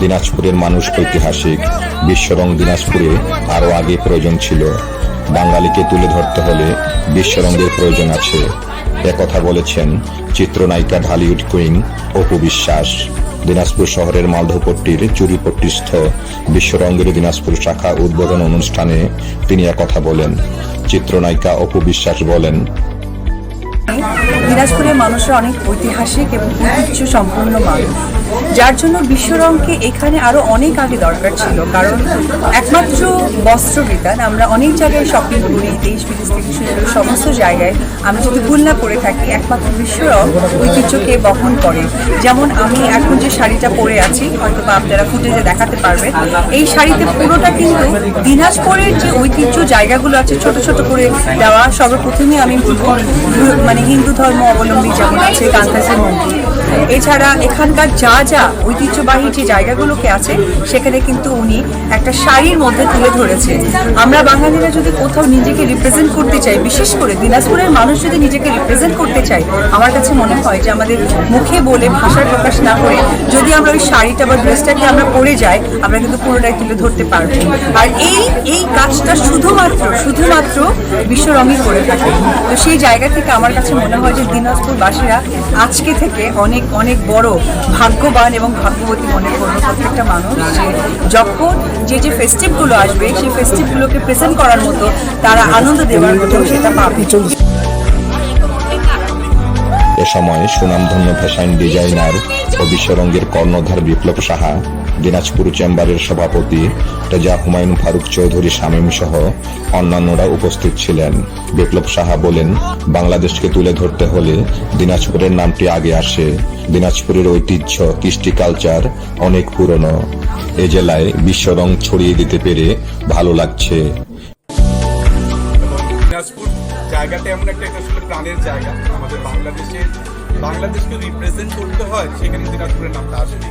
দিনাজপুরের মানুষ ঐতিহাসিক। বিশ্বরং দিনাজপুরে আরও আগে প্রয়োজন ছিল। বাঙালিকে তুলে ধরতে হলে বিশ্বরঙ্গের প্রয়োজন আছে। একথা বলেছেন চিত্রনায়িকা ঢালিউড কুইন অপু বিশ্বাস। দিনাজপুর শহরের মালধপট্টির চুরিপট্টিস্থ বিশ্বরঙ্গের দিনাজপুর শাখা উদ্বোধন অনুষ্ঠানে তিনি একথা বলেন। চিত্রনায়িকা অপু বিশ্বাস বলেন দিনাজপুরের মানুষরা অনেক ঐতিহাসিক এবং ঐতিহ্য সম্পন্ন মানুষ। যার জন্য বিশ্বরংকে এখানে আরও অনেক আগে দরকার ছিল। কারণ একমাত্র বস্ত্র বিতান, আমরা অনেক জায়গায় শপিং করি, দেশ বিদেশ থেকে শুরু করে সমস্ত জায়গায় আমি যদি ভুল না করে থাকি, একমাত্র বিশ্বরং ঐতিহ্যকে বহন করে। যেমন আমি এখন যে শাড়িটা পরে আছি, হয়তো বা আপনারা ফুটেজে দেখাতে পারবেন, এই শাড়িতে পুরোটা কিন্তু দিনাজপুরের যে ঐতিহ্য জায়গাগুলো আছে, ছোট ছোট করে দেওয়া, সর্বপ্রথমে আমি মানে হিন্দু ধর্ম অবলম্বী যেমন আছে কান্তাসের মন্দির এছাড়া এখানকার যা যা ঐতিহ্যবাহী যে জায়গাগুলোকে আছে, সেখানে কিন্তু উনি একটা শাড়ির মধ্যে তুলে ধরেছে। আমরা বাঙালিরা যদি কোথাও নিজেকে রিপ্রেজেন্ট করতে চাই, বিশেষ করে দিনাজপুরের মানুষ যদি নিজেকে রিপ্রেজেন্ট করতে চাই আমার কাছে মনে হয় যে আমাদের মুখে বলে, ভাষার প্রকাশ না করে যদি আমরা ওই শাড়িটা বা ড্রেসটাকে আমরা পরে যাই, আমরা কিন্তু পুরোটাই তুলে ধরতে পারব। আর এই এই কাজটা শুধুমাত্র শুধুমাত্র বিশ্ব বিশ্বরঙই করে থাকে। তো সেই জায়গা থেকে আমার কাছে মনে হয় যে দিনাজপুরবাসীরা আজকে থেকে অনেক অনেক অনেক বড় ভাগ্যবান এবং ভাগ্যবতী মনে করব প্রত্যেকটা মানুষ। যে যখন যে যে ফেস্টিভগুলো আসবে, সেই ফেস্টিভগুলোকে প্রেজেন্ট করার মতো তারা আনন্দ দেওয়ার মতো সেটা পাবে। সময় সুনামধন্য ফ্যাশন ডিজাইনার ও বিশ্বরঙ্গের কর্ণধার বিপ্লব সাহা, দিনাজপুর চেম্বারের সভাপতি রেজা হুমায়ুন ফারুক চৌধুরী শামীম সহ অন্যান্যরা উপস্থিত ছিলেন। বিপ্লব সাহা বলেন, বাংলাদেশকে তুলে ধরতে হলে দিনাজপুরের নামটি আগে আসে। দিনাজপুরের ঐতিহ্য, কৃষ্টি কালচার অনেক পুরনো। এ জেলায় বিশ্বরং ছড়িয়ে দিতে পেরে ভালো লাগছে। দিনাজপুর। জায়গাটা এমন একটা আসলে প্রাণের জায়গা। আমাদের বাংলাদেশে বাংলাদেশকে রিপ্রেজেন্ট করতে হয় সেখানে দিনাজপুরের নামটা আসবে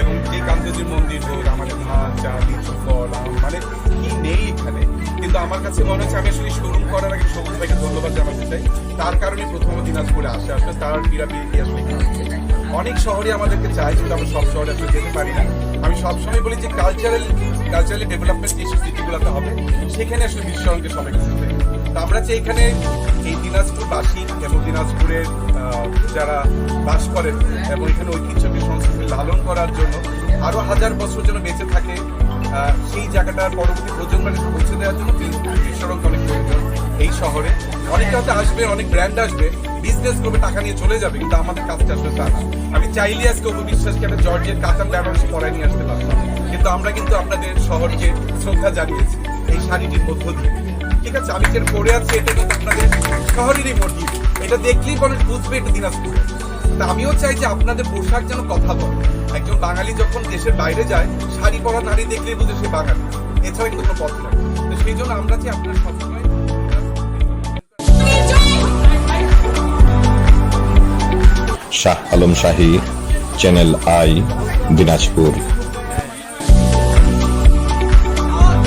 এবং যে কান্তজির মন্দির হোক, আমাদের ধান চা লিচু ফল মানে কি নেই এখানে? কিন্তু আমার কাছে মনে হচ্ছে আমি আসলে শোরুম করার আগে সবুজ ভাইকে ধন্যবাদ জানাতে চাই। তার কারণে প্রথম দিনাজপুরে আসে আসলে তার পিরাপিরিটি আসলে অনেক শহরে আমাদেরকে চাই কিন্তু আমরা সব শহরে আসলে যেতে পারি না। আমি সবসময় বলি যে কালচারাল কালচারাল ডেভেলপমেন্ট যেসব সিটিগুলোতে হবে, সেখানে আসলে বিশ্বরঙ্গে সবাই খুঁজবে তো আমরা যে এখানে এই দিনাজপুরবাসী এবং দিনাজপুরের যারা বাস করেন এবং এখানে ঐতিহ্যকে সংস্কৃতি লালন করার জন্য আরও হাজার বছর যেন বেঁচে থাকে সেই জায়গাটার পরবর্তী প্রজন্মের পৌঁছে দেওয়ার জন্য বিশ্বরঙ্গ অনেক প্রয়োজন এই শহরে। অনেকে হয়তো আসবে, অনেক ব্র্যান্ড আসবে বিজনেস করবে, টাকা নিয়ে চলে যাবে, কিন্তু আমাদের কাজটা আসলে তা আমি চাইলে আজকে অপবিশ্বাসকে একটা জর্জের কাতার বেনারসি পরায় নিয়ে আসতে পারতাম। কিন্তু আমরা কিন্তু আপনাদের শহরকে শ্রদ্ধা জানিয়েছি, এই শাড়িটির মধ্য দিয়ে। ঠিক আছে, আমি যেটা পরে আছি, এটা কিন্তু আপনাদের শহরেরই মোটিভ এটা দেখলেই মানুষ বুঝবে এটা দিনাজপুর। তা আমিও চাই যে আপনাদের পোশাক যেন কথা বলে। একজন বাঙালি যখন দেশের বাইরে যায়, শাড়ি পরা নারী দেখলেই বুঝে সে বাঙালি। এছাড়া কোনো পথ নেই। তো সেই জন্য আমরা চাই আপনারা সবসময় শাহ আলম শাহী চ্যানেল আই দিনাজপুর।